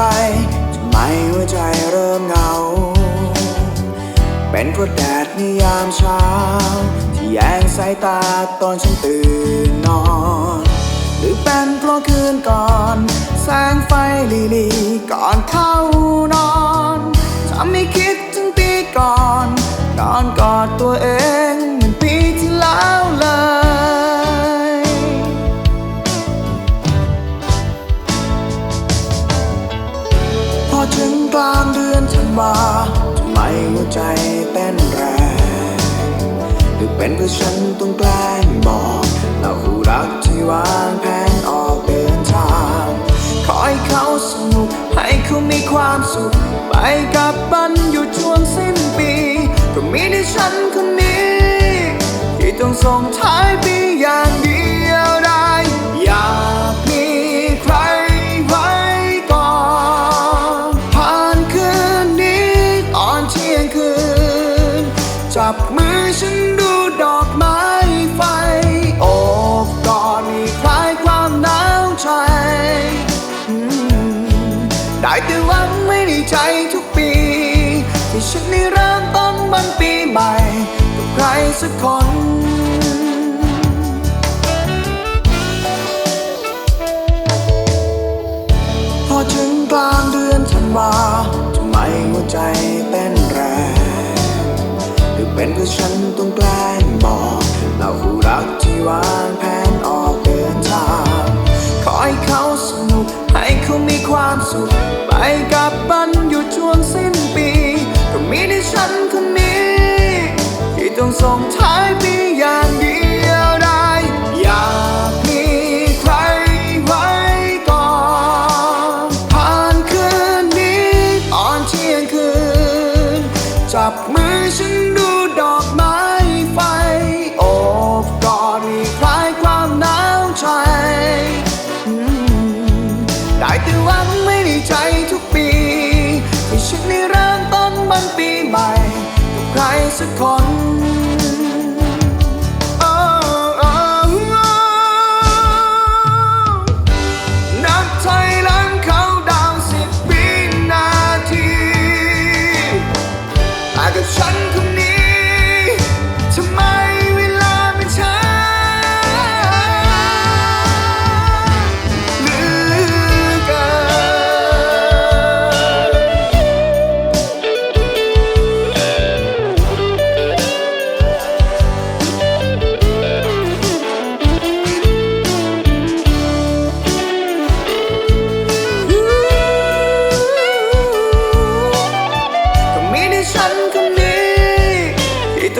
อถึงทันบาทีไรทำไมหัวใจเริ่มเหงา เป็นเพราะแดดในยามเช้า ที่แยงสายตาตอนฉันตื่นนอน หรือเป็นเพราะคืนก่อน แสงไฟลีลีก่อนเข้านอน ไมหัวใจเต้นแรงหรือเป็นเพราะฉันต้องแกล้งบอกเราคู่รักที่วางแผนออกเดินทางขอให้เขาสนุกให้เขามีความสุข ไปกับบันอยู่ช่วงสิ้นปีก็มีในฉันคนนี้ ที่ต้องส่ง บมือฉันดูดอกไม้ไฟ โอบกอดมีคลายความหนาวใจ ได้แต่หวังไม่ได้ใจทุกปี ที่ฉันได้เริ่มต้นวันปีใหม่กับใครสักคนพอถึงกลางเดือนธันวาทำไมหัวใจ หรือเป็นเพราฉันต้องแกล้งบอกเราคู่รักที่วางแผนออกเดินทางขอให้เขาสนุกให้เขามีความสุข ไปกับบันอยู่ช่วงสิ้นปี ก็มีแต่ฉันคนนี้ ที่ต้องส่งท้ายปีอย่างเดียวได้อยากมีใครไว้ก่อนผ่านคืนนี้ตอนเที่ยงคืน จับมือฉัน ใหม่กับใครสักคน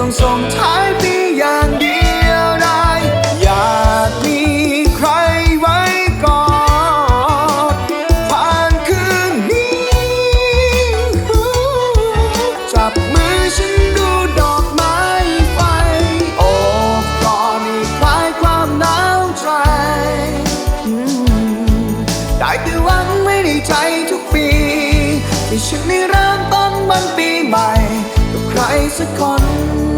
ต้องส่งท้ายปีอย่างเดียวได้อยากมีใครไว้กอนผ่านคืนนี้ จับมือฉันดูดอกไม้ไฟโอบกอดให้คลายความหนาวใจอืมได้แต่หวังไม่ได้ใจทุกปีที่ฉันได้เริ่มต้นวันปีใหม่กับใครสักคน